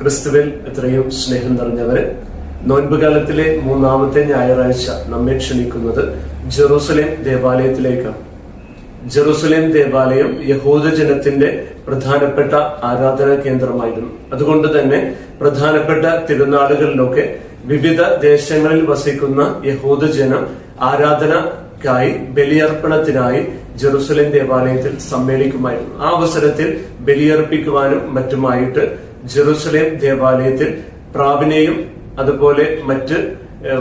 ക്രിസ്തുവിൽ എത്രയും സ്നേഹം നിറഞ്ഞവര്. നോൻപുകാലത്തിലെ മൂന്നാമത്തെ ഞായറാഴ്ച നമ്മെ ക്ഷണിക്കുന്നത് ജെറൂസലേം ദേവാലയത്തിലേക്കാണ്. ജെറൂസലേം ദേവാലയം യഹൂദജനത്തിന്റെ പ്രധാനപ്പെട്ട ആരാധനാ കേന്ദ്രമായിരുന്നു. അതുകൊണ്ട് തന്നെ പ്രധാനപ്പെട്ട തിരുനാളുകളിലൊക്കെ വിവിധ ദേശങ്ങളിൽ വസിക്കുന്ന യഹൂദജനം ആരാധനക്കായി ബലിയർപ്പണത്തിനായി ജെറുസലേം ദേവാലയത്തിൽ സമ്മേളിക്കുമായിരുന്നു. ആ അവസരത്തിൽ ബലിയർപ്പിക്കുവാനും മറ്റുമായിട്ട് ജെറുസലേം ദേവാലയത്തിൽ പ്രാവിനെയും അതുപോലെ മറ്റ്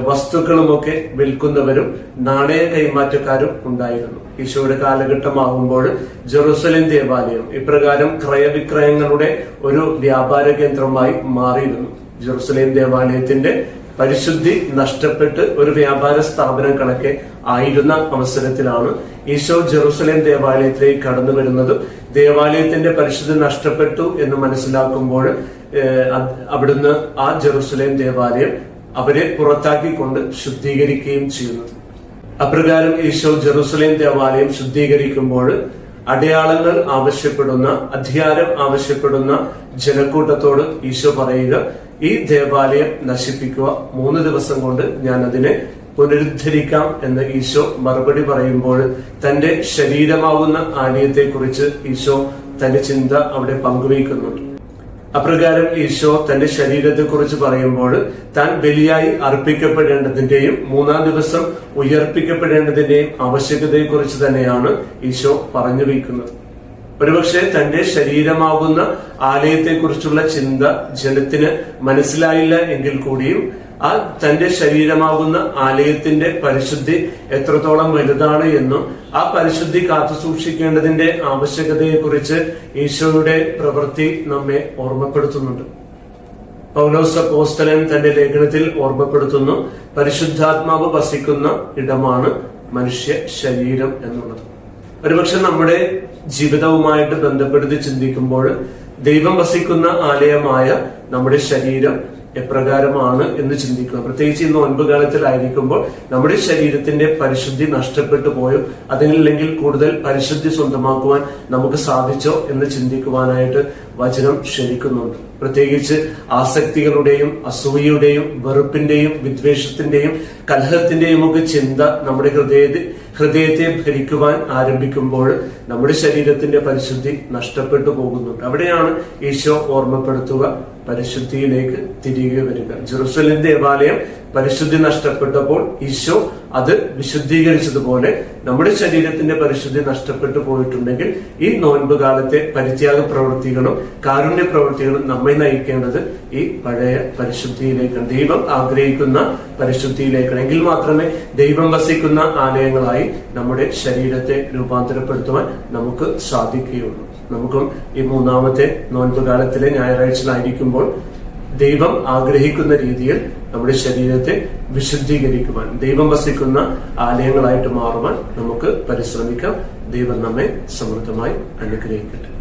വസ്തുക്കളുമൊക്കെ വിൽക്കുന്നവരും നാണയ കൈമാറ്റക്കാരും ഉണ്ടായിരുന്നു. ഈശോയുടെ കാലഘട്ടമാകുമ്പോൾ ജെറുസലേം ദേവാലയം ഇപ്രകാരം ക്രയവിക്രയങ്ങളുടെ ഒരു വ്യാപാര കേന്ദ്രമായി മാറിയിരുന്നു. ജെറുസലേം ദേവാലയത്തിന്റെ പരിശുദ്ധി നഷ്ടപ്പെട്ട് ഒരു വ്യാപാര സ്ഥാപനം കണക്കെ ആയിരുന്ന അവസരത്തിലാണ് ഈശോ ജെറുസലേം ദേവാലയത്തിലേക്ക് കടന്നു വരുന്നത്. ദേവാലയത്തിന്റെ പരിശുദ്ധി നഷ്ടപ്പെട്ടു എന്ന് മനസ്സിലാക്കുമ്പോൾ അവിടുന്ന് ആ ജെറുസലേം ദേവാലയം അവരെ പുറത്താക്കിക്കൊണ്ട് ശുദ്ധീകരിക്കുകയും ചെയ്യുന്നു. അപ്രകാരം ഈശോ ജെറുസലേം ദേവാലയം ശുദ്ധീകരിക്കുമ്പോൾ അടയാളങ്ങൾ ആവശ്യപ്പെടുന്ന അധികാരം ആവശ്യപ്പെടുന്ന ജനക്കൂട്ടത്തോട് ഈശോ പറയുക ഈ ദേവാലയം നശിപ്പിക്കുക. മൂന്ന് ദിവസം കൊണ്ട് ഞാൻ അതിനെ പുനരുദ്ധരിക്കാം എന്ന് ഈശോ മറുപടി പറയുമ്പോൾ തന്റെ ശരീരമാവുന്ന ആലയത്തെക്കുറിച്ച് ഈശോ തന്റെ ചിന്ത അവിടെ പങ്കുവയ്ക്കുന്നുണ്ട് അപ്രകാരം ഈശോ തന്റെ ശരീരത്തെക്കുറിച്ച് പറയുമ്പോൾ താൻ ബലിയായി അർപ്പിക്കപ്പെടേണ്ടതിന്റെയും മൂന്നാം ദിവസം ഉയർപ്പിക്കപ്പെടേണ്ടതിന്റെയും ആവശ്യകതയെക്കുറിച്ച് തന്നെയാണ് ഈശോ പറഞ്ഞു വയ്ക്കുന്നത്. ഒരുപക്ഷെ തന്റെ ശരീരമാകുന്ന ആലയത്തെക്കുറിച്ചുള്ള ചിന്ത ജനത്തിന് മനസ്സിലായില്ല എങ്കിൽ കൂടിയും ആ തന്റെ ശരീരമാകുന്ന ആലയത്തിന്റെ പരിശുദ്ധി എത്രത്തോളം വലുതാണ് എന്നും ആ പരിശുദ്ധി കാത്തു സൂക്ഷിക്കേണ്ടതിന്റെ ആവശ്യകതയെക്കുറിച്ച് ഈശോയുടെ പ്രവൃത്തി നമ്മെ ഓർമ്മപ്പെടുത്തുന്നുണ്ട്. പൗലോസ അപ്പോസ്തലൻ തന്റെ ലേഖനത്തിൽ ഓർമ്മപ്പെടുത്തുന്നു പരിശുദ്ധാത്മാവ് വസിക്കുന്ന ഇടമാണ് മനുഷ്യ ശരീരം എന്നുള്ളത്. ഒരുപക്ഷെ നമ്മുടെ ജീവിതവുമായിട്ട് ബന്ധപ്പെടുത്തി ചിന്തിക്കുമ്പോൾ ദൈവം വസിക്കുന്ന ആലയമായ നമ്മുടെ ശരീരം എപ്രകാരമാണ് എന്ന് ചിന്തിക്കുക പ്രത്യേകിച്ച് ഇന്ന് ഒൻപത് കാലത്തിലായിരിക്കുമ്പോൾ നമ്മുടെ ശരീരത്തിന്റെ പരിശുദ്ധി നഷ്ടപ്പെട്ടു പോയോ അതല്ലെങ്കിൽ കൂടുതൽ പരിശുദ്ധി സ്വന്തമാക്കുവാൻ നമുക്ക് സാധിച്ചോ എന്ന് ചിന്തിക്കുവാനായിട്ട് വചനം ക്ഷണിക്കുന്നുണ്ട്. പ്രത്യേകിച്ച് ആസക്തികളുടെയും അസൂയയുടെയും വെറുപ്പിന്റെയും വിദ്വേഷത്തിന്റെയും കലഹത്തിന്റെയും ഒക്കെ ചിന്ത നമ്മുടെ ഹൃദയത്തിൽ ഹൃദയത്തെ ഭരിക്കുവാൻ ആരംഭിക്കുമ്പോൾ നമ്മുടെ ശരീരത്തിന്റെ പരിശുദ്ധി നഷ്ടപ്പെട്ടു പോകുന്നുണ്ട്. അവിടെയാണ് ഈശോ ഓർമ്മപ്പെടുത്തുക. പരിശുദ്ധിയിലേക്ക് തിരികെ വരിക. ജെറുസലേം ദേവാലയം പരിശുദ്ധി നഷ്ടപ്പെട്ടപ്പോൾ ഈശോ അത് വിശുദ്ധീകരിച്ചതുപോലെ നമ്മുടെ ശരീരത്തിന്റെ പരിശുദ്ധി നഷ്ടപ്പെട്ടു പോയിട്ടുണ്ടെങ്കിൽ ഈ നോൻപ് കാലത്തെ പരിത്യാഗ പ്രവൃത്തികളും കാരുണ്യ പ്രവൃത്തികളും നമ്മെ നയിക്കേണ്ടത് ഈ പഴയ പരിശുദ്ധിയിലേക്കാണ്. ദൈവം ആഗ്രഹിക്കുന്ന പരിശുദ്ധിയിലേക്കാണ്. എങ്കിൽ മാത്രമേ ദൈവം വസിക്കുന്ന ആലയങ്ങളായി നമ്മുടെ ശരീരത്തെ രൂപാന്തരപ്പെടുത്തുവാൻ നമുക്ക് സാധിക്കുകയുള്ളൂ. നമുക്കും ഈ മൂന്നാമത്തെ നോൻപ് കാലത്തിലെ ഞായറാഴ്ചയിലായിരിക്കുമ്പോൾ ദൈവം ആഗ്രഹിക്കുന്ന രീതിയിൽ നമ്മുടെ ശരീരത്തെ വിശുദ്ധീകരിക്കുവാൻ ദൈവം വസിക്കുന്ന ആലയങ്ങളായിട്ട് മാറുവാൻ നമുക്ക് പരിശ്രമിക്കാം. ദൈവം നമ്മെ സമൃദ്ധമായി അനുഗ്രഹിക്കട്ടെ.